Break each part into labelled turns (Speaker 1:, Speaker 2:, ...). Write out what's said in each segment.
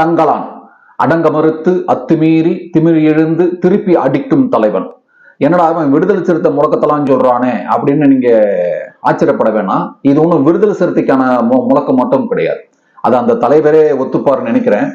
Speaker 1: தங்களான் அடங்க மறுத்து அத்துமீறி திமிரி எழுந்து திருப்பி அடிக்கும் தலைவன். என்னடா அவன் விடுதலை சிறுத்தை முழக்கத்தெல்லாம் சொல்றானே அப்படின்னு நீங்க ஆச்சரியப்பட வேணாம். இது ஒன்றும் விடுதலை சிறுத்தைக்கான மு- முழக்கம் மட்டும் கிடையாது. அது அந்த தலைவரே ஒத்துப்பாருன்னு நினைக்கிறேன்.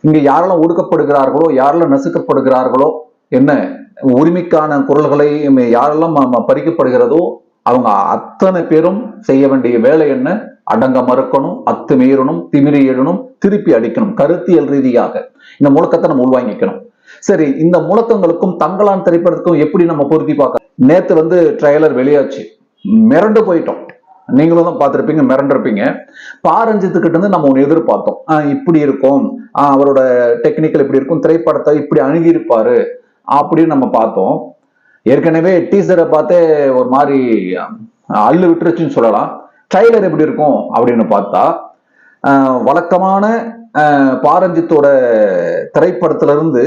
Speaker 1: இங்க யாரெல்லாம் ஒடுக்கப்படுகிறார்களோ யாரெல்லாம் நசுக்கப்படுகிறார்களோ என்ன உரிமைக்கான குரல்களை யாரெல்லாம் பறிக்கப்படுகிறதோ அவங்க அத்தனை பேரும் செய்ய வேண்டிய வேலை என்ன? அடங்க மறுக்கணும் அத்துமீறணும் திமிரி எழணும் திருப்பி அடிக்கணும் கருத்தியல் ரீதியாக. இந்த முழக்கத்தை நம்ம உள்வாங்கிக்கணும் சரி இந்த முழக்கங்களுக்கும் தங்களான் திரைப்படத்துக்கும் எப்படி நம்ம பொருத்தி பார்க்க நேத்து வந்து ட்ரெய்லர் வெளியாச்சு. மிரண்டு போயிட்டோம். நீங்களும் தான் பார்த்துருப்பீங்க மிரண்டிருப்பீங்க. பாரஞ்சித்துக்கிட்ட இருந்து நம்ம ஒன்று எதிர்பார்த்தோம். ஆஹ் இப்படி இருக்கும். ஆஹ் அவரோட டெக்னிக்கல் இப்படி இருக்கும். திரைப்படத்தை இப்படி அணுகியிருப்பாரு அப்படின்னு நம்ம பார்த்தோம். ஏற்கனவே டீசரை பார்த்தே ஒரு மாதிரி அள்ளு விட்டுருச்சுன்னு சொல்லலாம். ட்ரைலர் எப்படி இருக்கும் அப்படின்னு பார்த்தா வழக்கமான பாரஞ்சித்தோட திரைப்படத்திலிருந்து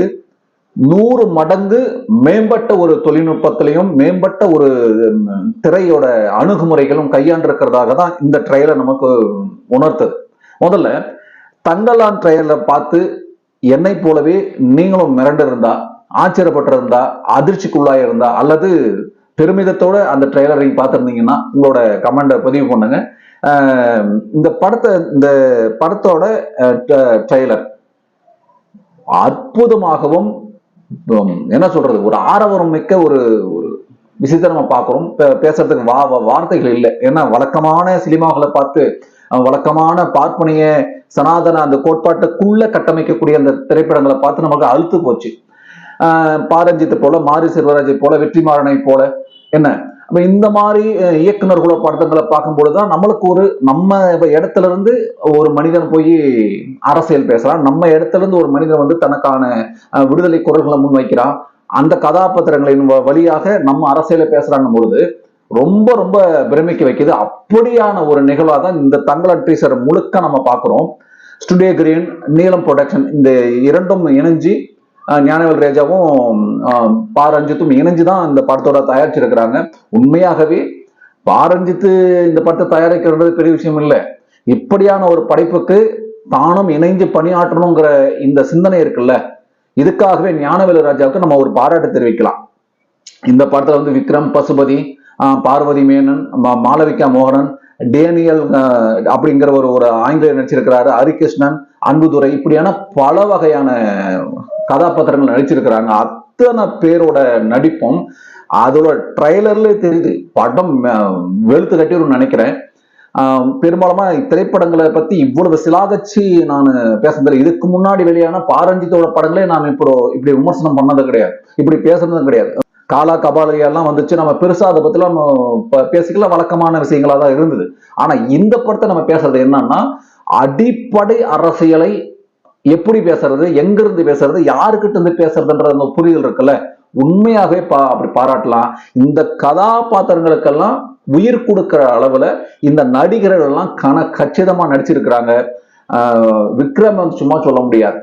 Speaker 1: நூறு மடங்கு மேம்பட்ட ஒரு தொழில்நுட்பத்திலையும் மேம்பட்ட ஒரு திரையோட அணுகுமுறைகளும் கையாண்டிருக்கிறதாக தான் இந்த ட்ரையலை நமக்கு உணர்த்தது. முதல்ல தங்கலான் ட்ரையலை பார்த்து என்னை போலவே நீங்களும் மிரண்டிருந்தா ஆச்சரியப்பட்டிருந்தா அதிர்ச்சிக்குள்ளாயிருந்தா அல்லது பெருமிதத்தோட அந்த ட்ரெய்லரை பார்த்துருந்தீங்கன்னா உங்களோட கமெண்டை பதிவு பண்ணுங்க. ஆஹ் இந்த படத்தை இந்த படத்தோட ட்ரெய்லர் அற்புதமாகவும் என்ன சொல்றது ஒரு ஆரவரம் மிக்க ஒரு ஒரு விஷயத்தை நம்ம பார்க்குறோம். பே- பேசுறதுக்கு வா வார்த்தைகள் இல்லை. ஏன்னா வழக்கமான சினிமாக்களை பார்த்து வழக்கமான பார்ப்பனைய சனாதன அந்த கோட்பாட்டுக்குள்ள கட்டமைக்கக்கூடிய அந்த திரைப்படங்களை பார்த்து நமக்கு அழுத்து போச்சு. ஆஹ், பாரஞ்சித்தை போல மாரி செல்வராஜை போல வெற்றிமாறனை போல என்ன? அப்ப இந்த மாதிரி இயக்குநர்களோட படத்தங்களை படங்களை பார்க்கும்பொழுது தான் நம்மளுக்கு ஒரு நம்ம இடத்துல இருந்து ஒரு மனிதன் போய் அரசியல் பேசுறான் நம்ம இடத்துல இருந்து ஒரு மனிதன் வந்து தனக்கான விடுதலை குரல்களை முன்வைக்கிறான். அந்த கதாபாத்திரங்களின் வ- வழியாக நம்ம அரசியலை பேசுறான்னும் பொழுது ரொம்ப ரொம்ப பிரமிக்க வைக்குது. அப்படியான ஒரு நிகழ்வாக தான் இந்த தங்கள டீசர் முழுக்க நம்ம பார்க்குறோம். ஸ்டுடியோ கிரீன் நீலம் ப்ரொடக்ஷன் இந்த இரண்டும் இணைஞ்சு ஞானவேல் ரேஜாவும் அஹ், பா இணைஞ்சு தான் இந்த படத்தோட தயாரிச்சிருக்கிறாங்க. உண்மையாகவே பாரஞ்சித்து இந்த படத்தை தயாரிக்கிறது பெரிய விஷயம் இல்லை. இப்படியான ஒரு படைப்புக்கு தானும் இணைஞ்சு பணியாற்றணுங்கிற இந்த சிந்தனை இருக்குல்ல. இதுக்காகவே ஞானவேலு ராஜாவுக்கு நம்ம ஒரு பாராட்டு தெரிவிக்கலாம். இந்த படத்துல வந்து விக்ரம் பசுபதி பார்வதி மேனன் மா- மாளவிகா மோகனன் டேனியல் அப்படிங்கிற ஒரு ஒரு ஆங்கிலேயர் நடிச்சிருக்கிறாரு. ஹரிகிருஷ்ணன் அன்புதுரை இப்படியான பல வகையான கதாபாத்திரங்கள் நடிச்சிருக்கிறாங்க. அத்தனை பேரோட நடிப்பும் அதோட ட்ரைலர்ல தெரியுது. படம் வெளுத்து கட்டிடும் நினைக்கிறேன். பெரும்பாலுமா திரைப்படங்களை பத்தி இவ்வளவு சிலாகச்சு நான் பேசுறது இதுக்கு முன்னாடி வெளியான பாரஞ்சித்தோட படங்களே நாம் இப்போ இப்படி விமர்சனம் பண்ணது கிடையாது. இப்படி பேசுனதும் கிடையாது. காலா கபாலியெல்லாம் வந்துச்சு. நம்ம பெருசா அதை பத்தி நம்ம பேசிக்கலாம். வழக்கமான விஷயங்களா தான் இருந்தது. ஆனா இந்த படத்தை நம்ம பேசுறது என்னன்னா அடிப்படை அரசியலை எப்படி பேசுறது எங்கிருந்து பேசுறது யாருக்கிட்ட இருந்து பேசுறதுன்ற அந்த புரிதல் இருக்குல்ல? உண்மையாகவே பா அப்படி பாராட்டலாம். இந்த கதாபாத்திரங்களுக்கெல்லாம் உயிர் கொடுக்கிற அளவுல இந்த நடிகர்கள் எல்லாம் கன கச்சிதமா நடிச்சிருக்கிறாங்க. விக்ரம் வந்து சும்மா சொல்ல முடியாது.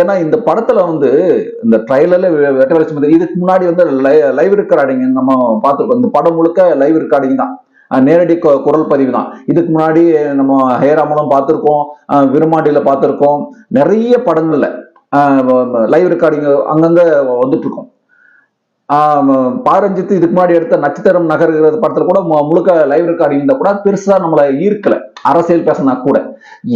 Speaker 1: ஏன்னா இந்த படத்துல வந்து இந்த ட்ரைலர்ல வெட்ட வெளிச்சம் இதுக்கு முன்னாடி வந்து லைவ் ரெக்கார்டிங் நம்ம பார்த்துருக்கோம். இந்த படம் முழுக்க லைவ் ரெக்கார்டிங் தான். நேரடி கு- குரல் பதிவு தான் இதுக்கு முன்னாடி நம்ம ஹேராமலம் பார்த்துருக்கோம் விருமாண்டியில் பார்த்துருக்கோம். நிறைய படங்களில் லைவ் ரெக்கார்டிங் அங்கங்கே வந்துட்டு இருக்கோம் பாரஞ்சித்து இதுக்கு முன்னாடி எடுத்த நட்சத்திரம் நகர்கிறது படத்தில் கூட மு- முழுக்க லைவ் ரெக்கார்டிங் இருந்தால் கூட பெருசாக நம்மளை ஈர்க்கலை. அரசியல் பேசினா கூட.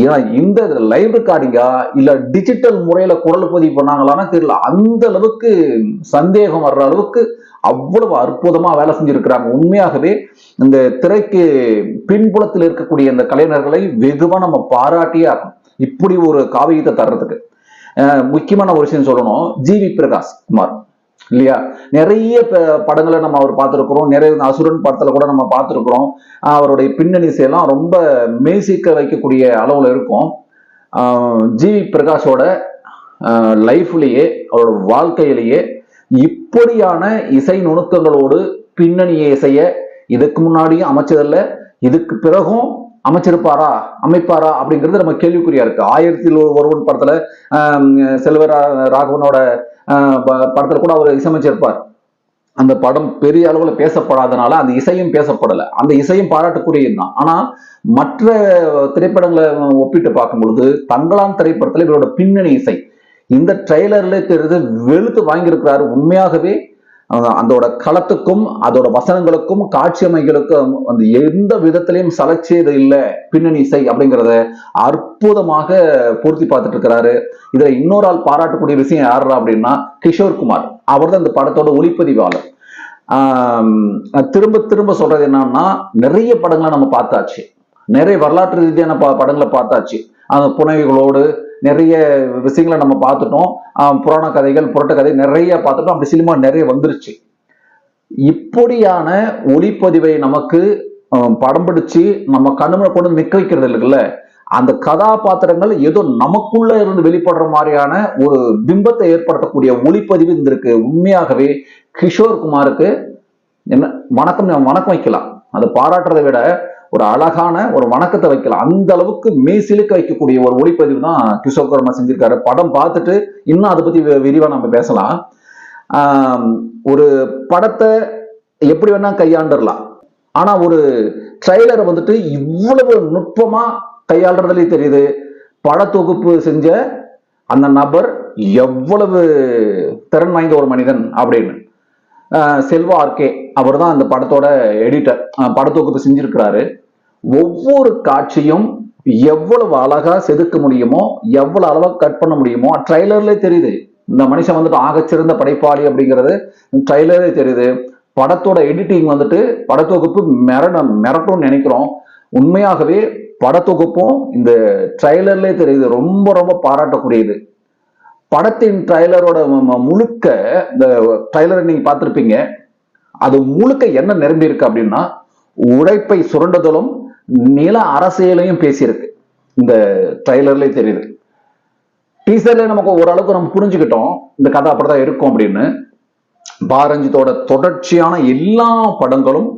Speaker 1: ஏன்னா இந்த லைவ் ரெக்கார்டிங்கா இல்ல டிஜிட்டல் முறையில குரல் பதிவு பண்ணாங்களான்னு தெரியல. அந்த அளவுக்கு சந்தேகம் வர்ற அளவுக்கு அவ்வளவு அற்புதமா வேலை செஞ்சிருக்கிறாங்க. உண்மையாகவே இந்த திரைக்கு பின்புலத்தில் இருக்கக்கூடிய இந்த கலைஞர்களை வெகுவா நம்ம பாராட்டியே ஆகும் இப்படி ஒரு காவியத்தை தர்றதுக்கு. முக்கியமான ஒரு விஷயம் சொல்லணும். G V Prakash Kumar. இல்லையா? நிறைய ப- படங்களை நம்ம அவர் பார்த்துருக்குறோம். நிறைய அசுரன் படத்தில் கூட நம்ம பார்த்துருக்குறோம். அவருடைய பின்னணி இசையெல்லாம் ரொம்ப மேசிக்க வைக்கக்கூடிய அளவில் இருக்கும். ஜி பிரகாஷோட லைஃப்லேயே அவரோட வாழ்க்கையிலேயே இப்படியான இசை நுணுக்கங்களோடு பின்னணியை இசைய இதுக்கு முன்னாடியும் அமைச்சதில்ல இதுக்கு பிறகும் அமைச்சிருப்பாரா அமைப்பாரா அப்படிங்கிறது நம்ம கேள்விக்குறியா இருக்கு. ஆயிரத்தி ஒருவன் படத்துல செல்வ ராகவனோட படத்தில் கூட அவர் இசையமைச்சிருப்பார். அந்த படம் பெரிய அளவில் பேசப்படாதனால அந்த இசையும் பேசப்படலை. அந்த இசையும் பாராட்டுக்குரியது தான். ஆனால் மற்ற திரைப்படங்களை ஒப்பிட்டு பார்க்கும் பொழுது தங்களான் இவரோட பின்னணி இசை. இந்த ட்ரெய்லர்ல தெரியுது வெளுத்து வாங்கியிருக்கிறாரு. உண்மையாகவே அதோட களத்துக்கும் அதோட வசனங்களுக்கும் காட்சி அமைகளுக்கும் அந்த எந்த விதத்திலையும் சலைச்சியது இல்லை. பின்னணி இசை அப்படிங்கிறத அற்புதமாக பூர்த்தி பார்த்துட்டு இருக்கிறாரு இதுல இன்னொரு ஆள் பாராட்டக்கூடிய விஷயம் யாரா அப்படின்னா கிஷோர் குமார். அவர் தான் இந்த படத்தோட ஒளிப்பதிவாளர். திரும்ப திரும்ப சொல்றது என்னன்னா நிறைய படங்களை நம்ம பார்த்தாச்சு. நிறைய வரலாற்று ரீதியான ப படங்களை பார்த்தாச்சு. அந்த புனைவுகளோடு நிறைய விஷயங்களை நம்ம பார்த்துட்டோம். புராண கதைகள் புரட்ட கதை நிறைய பார்த்துட்டோம். அப்படி சினிமா நிறைய வந்துருச்சு. இப்படியான ஒளிப்பதிவை நமக்கு படம் பிடிச்சு நம்ம கண்ணுல கொண்டு நிக்க வைக்கிறது இருக்குல்ல அந்த கதாபாத்திரங்கள் ஏதோ நமக்குள்ள இருந்து வெளிப்படுற மாதிரியான ஒரு பிம்பத்தை ஏற்படுத்தக்கூடிய ஒளிப்பதிவு இருந்திருக்கு உண்மையாகவே கிஷோர் குமாருக்கு என்ன வணக்கம் வணக்கம் வைக்கலாம். அதை பாராட்டுறதை விட ஒரு அழகான ஒரு வணக்கத்தை வைக்கலாம். அந்த அளவுக்கு மெய்சிலுக்க வைக்கக்கூடிய ஒரு ஒளிப்பதிவு தான் கிஷோர் குமார் செஞ்சிருக்காரு. படம் பார்த்துட்டு இன்னும் அதை பத்தி வி- விரிவா நம்ம பேசலாம். ஒரு படத்தை எப்படி வேணா கையாண்டுடலாம் ஆனா ஒரு ட்ரைலரை வந்துட்டு இவ்வளவு நுட்பமா கையாளுறதுலயே தெரியுது. படத்தொகுப்பு செஞ்ச அந்த நபர் எவ்வளவு திறன் வாய்ந்த ஒரு மனிதன் அப்படின்னு. செல்வா ஆர்கே அவர் தான் அந்த படத்தோட எடிட்டர் படத்தொகுப்பு செஞ்சிருக்கிறாரு. ஒவ்வொரு காட்சியும் எவ்வளவு அழகா செதுக்க முடியுமோ எவ்வளவு அளவா கட் பண்ண முடியுமோ ட்ரைலர்லே தெரியுது. இந்த மனுஷன் வந்துட்டு ஆகச்சிறந்த படைப்பாளி அப்படிங்கிறது ட்ரைலரே தெரியுது. படத்தோட எடிட்டிங் வந்துட்டு படத்தொகுப்பு மிரட மிரட்டும்னு நினைக்கிறோம். உண்மையாகவே படத்தொகுப்பும் இந்த ட்ரைலர்லே தெரியுது. ரொம்ப ரொம்ப பாராட்டக்கூடியது. படத்தின் ட்ரைலரோட முழுக்க இந்த ட்ரைலரை நீங்க பார்த்துருப்பீங்க. அது முழுக்க என்ன நிரம்பி இருக்கு அப்படின்னா உழைப்பை சுரண்டுதலும் நில அரசியலையும் பேசியிருக்கு. இந்த ட்ரைலர்லயே தெரியுது. டீசர்ல நமக்கு ஓரளவுக்கு நம்ம புரிஞ்சுக்கிட்டோம். இந்த கதை அப்படிதான் இருக்கும் அப்படின்னு. பாரஞ்சித்தோட தொடர்ச்சியான எல்லா படங்களும்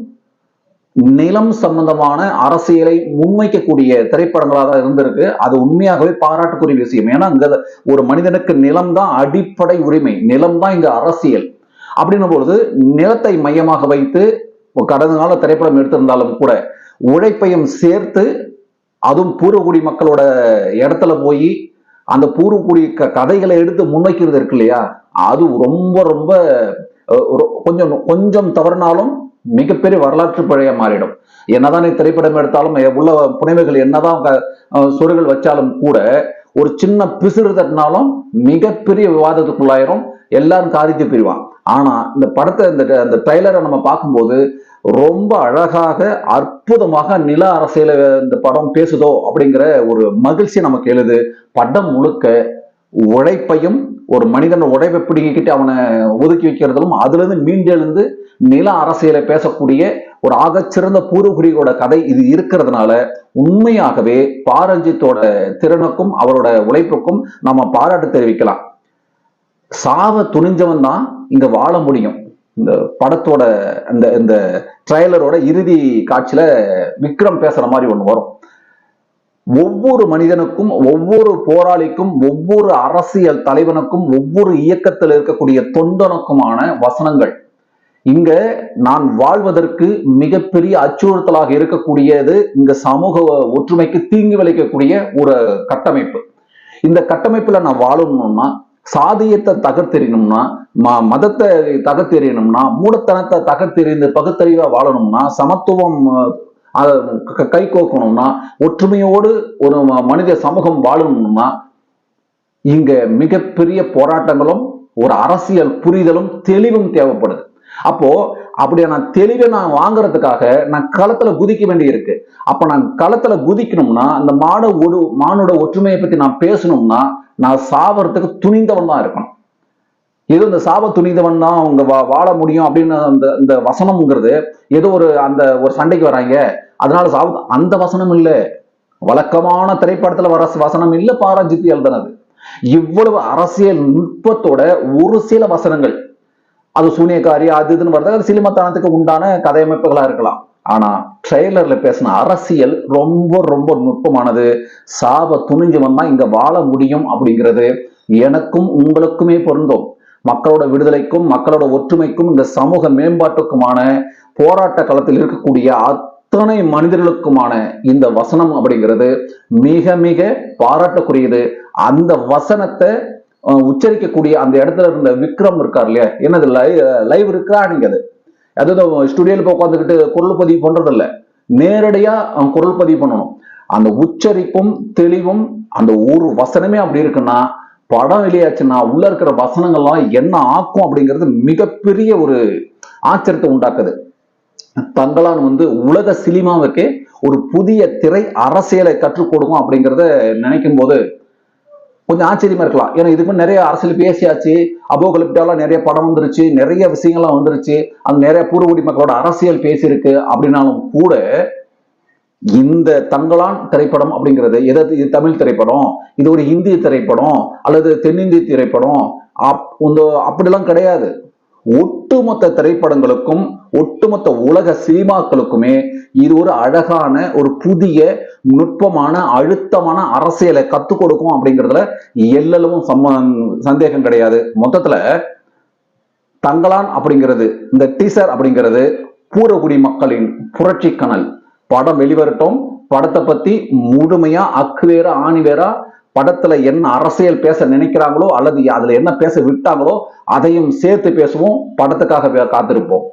Speaker 1: நிலம் சம்பந்தமான அரசியலை முன்வைக்கக்கூடிய திரைப்படங்களாக தான் இருந்திருக்கு. அது உண்மையாகவே பாராட்டுக்குரிய விஷயம். ஏன்னா இங்க ஒரு மனிதனுக்கு நிலம் தான் அடிப்படை உரிமை. நிலம் தான் இங்க அரசியல். அப்படின்னும் பொழுது நிலத்தை மையமாக வைத்து கடந்த கால திரைப்படம் எடுத்திருந்தாலும் கூட உழைப்பையும் சேர்த்து அதுவும் பூர்வகுடி மக்களோட இடத்துல போய் அந்த பூர்வகுடி க கதைகளை எடுத்து முன்வைக்கிறது இருக்கு இல்லையா? அது ரொம்ப ரொம்ப கொஞ்சம் கொஞ்சம் தவறினாலும் மிகப்பெரிய வரலாற்று பழைய மாறிடும். என்னதான் நீ திரைப்படம் எடுத்தாலும் உள்ள புனைவுகள் என்னதான் க- வச்சாலும் கூட ஒரு சின்ன பிசுறு தட்டினாலும் மிகப்பெரிய விவாதத்துக்குள்ளாயிரும். எல்லாரும் காரித்து பிரிவான் ஆனா இந்த படத்தை இந்த அந்த ட்ரைலரை நம்ம பார்க்கும்போது ரொம்ப அழகாக அற்புதமாக நில அரசியல இந்த படம் பேசுதோ அப்படிங்கிற ஒரு மகிழ்ச்சி நமக்கு எழுது. படம் முழுக்க உழைப்பையும் ஒரு மனிதன் உழைப்பை பிடிங்கிக்கிட்டு அவனை ஒதுக்கி வைக்கிறதிலும் அதுல இருந்து மீண்டெழுந்து நில அரசியலை பேசக்கூடிய ஒரு ஆகச்சிறந்த பூர்வகுடியோட கதை இது இருக்கிறதுனால உண்மையாகவே பாரஞ்சித்தோட திறனுக்கும் அவரோட உழைப்புக்கும் நம்ம பாராட்டு தெரிவிக்கலாம். சாவ துணிஞ்சவன் தான் இங்க வாழ முடியும். இந்த படத்தோட அந்த இந்த ட்ரைலரோட இறுதி காட்சியில விக்ரம் பேசுற மாதிரி ஒண்ணு வரும். ஒவ்வொரு மனிதனுக்கும் ஒவ்வொரு போராளிக்கும் ஒவ்வொரு அரசியல் தலைவனுக்கும் ஒவ்வொரு இயக்கத்தில் இருக்கக்கூடிய தொண்டனுக்குமான வசனங்கள். இங்க நான் வாழ்வதற்கு மிகப்பெரிய அச்சுறுத்தலாக இருக்கக்கூடியது இங்க சமூக ஒற்றுமைக்கு தீங்கு விளைக்கக்கூடிய ஒரு கட்டமைப்பு. இந்த கட்டமைப்புல நான் வாழணும்னா சாதியத்தை தகர்த்தெறியணும்னா ம- மதத்தை தகர்த்தெறியணும்னா மூடத்தனத்தை தகர்த்தெறிந்து பகுத்தறிவா வாழணும்னா சமத்துவம் க- கை கோக்கணும்னா ஒற்றுமையோடு ஒரு மனித சமூகம் வாழணும்னா இங்க மிகப்பெரிய போராட்டங்களும் ஒரு அரசியல் புரிதலும் தெளிவும் தேவைப்படுது. அப்போ அப்படியே நான் தெளிவை நான் வாங்குறதுக்காக நான் களத்துல குதிக்க வேண்டி இருக்கு அப்ப நான் களத்துல குதிக்கணும்னா அந்த மாட ஒடு மானோட ஒற்றுமையை பத்தி நான் பேசணும்னா நான் சாவறதுக்கு துணிந்தவன் தான் இருக்கணும். ஏதோ இந்த சாவ துணிந்தவன் தான் அவங்க வா- வாழ முடியும் அப்படின்னு அந்த இந்த வசனம்ங்கிறது ஏதோ ஒரு அந்த ஒரு சண்டைக்கு வராங்க. அதனால சாவு அந்த வசனம் இல்லை. வழக்கமான திரைப்படத்துல வர வசனம் இல்லை பாராஜித்து எழுதுனது. இவ்வளவு அரசியல் நுட்பத்தோட ஒரு சில வசனங்கள். அது சூனியக்காரி அது இதுன்னு வருது அது சினிமத்தனத்துக்கு உண்டான கதையமைப்புகளா இருக்கலாம். ஆனா ட்ரெய்லர்ல பேசின அரசியல் ரொம்ப ரொம்ப நுட்பமானது. சாப துணிஞ்சவன் தான் இங்க வாழ முடியும் அப்படிங்கிறது எனக்கும் உங்களுக்குமே பொருந்தும். மக்களோட விடுதலைக்கும் மக்களோட ஒற்றுமைக்கும் இந்த சமூக மேம்பாட்டுக்குமான போராட்ட களத்தில் இருக்கக்கூடிய அத்தனை மனிதர்களுக்குமான இந்த வசனம் அப்படிங்கிறது மிக மிக பாராட்டக்குரியது. அந்த வசனத்தை உச்சரிக்கக்கூடிய அந்த இடத்துல இருந்த விக்ரம் இருக்கார் இல்லையா? என்னது லைவ் லைவ் இருக்கா நீங்க அது அதாவது ஸ்டுடியோல போய் உட்காந்துக்கிட்டு குரல் பதிவு பண்றது நேரடியா அவன் குரல் பதிவு பண்ணணும். அந்த உச்சரிப்பும் தெளிவும் அந்த ஒரு வசனமே அப்படி இருக்குன்னா படம் வெளியாச்சுன்னா உள்ள இருக்கிற வசனங்கள்லாம் என்ன ஆக்கும் அப்படிங்கிறது மிகப்பெரிய ஒரு ஆச்சரியத்தை உண்டாக்குது. தங்களான் வந்து உலக சினிமாவுக்கே ஒரு புதிய திரை அரசியலை கற்றுக் கொடுக்கும் அப்படிங்கிறத நினைக்கும் போது கொஞ்சம் ஆச்சரியமா இருக்கலாம். ஏன்னா இதுக்கு நிறைய அரசியல் பேசியாச்சு. அபோகலிப்டாலாம் நிறைய படம் வந்துருச்சு. நிறைய விஷயங்கள்லாம் வந்துருச்சு. அந்த நிறைய பூர்வகுடி மக்களோட அரசியல் பேசியிருக்கு அப்படின்னாலும் கூட இந்த தங்களான் திரைப்படம் அப்படிங்கிறது எதாவது இது தமிழ் திரைப்படம் இது ஒரு இந்திய திரைப்படம் அல்லது தென்னிந்திய திரைப்படம் அப் இந்த அப்படிலாம் கிடையாது. ஒட்டுமொத்த திரைப்படங்களுக்கும் ஒட்டுமொத்த உலக சினிமாக்களுக்குமே இது ஒரு அழகான ஒரு புதிய நுட்பமான அழுத்தமான அரசியலை கத்துக் கொடுக்கும் அப்படிங்கிறதுல எல்லளவும் சம்ம சந்தேகம் கிடையாது. மொத்தத்துல தங்கலான் அப்படிங்கிறது இந்த டீசர் அப்படிங்கிறது பூரகுடி மக்களின் புரட்சி கனல். படம் வெளிவரட்டும் படத்தை பத்தி முழுமையா அக்கு வேற ஆணி படத்துல என்ன அரசியல் பேச நினைக்கிறாங்களோ அல்லது அதுல என்ன பேச விட்டாங்களோ அதையும் சேர்த்து பேசுவோம் படத்துக்காக காத்திருப்போம்.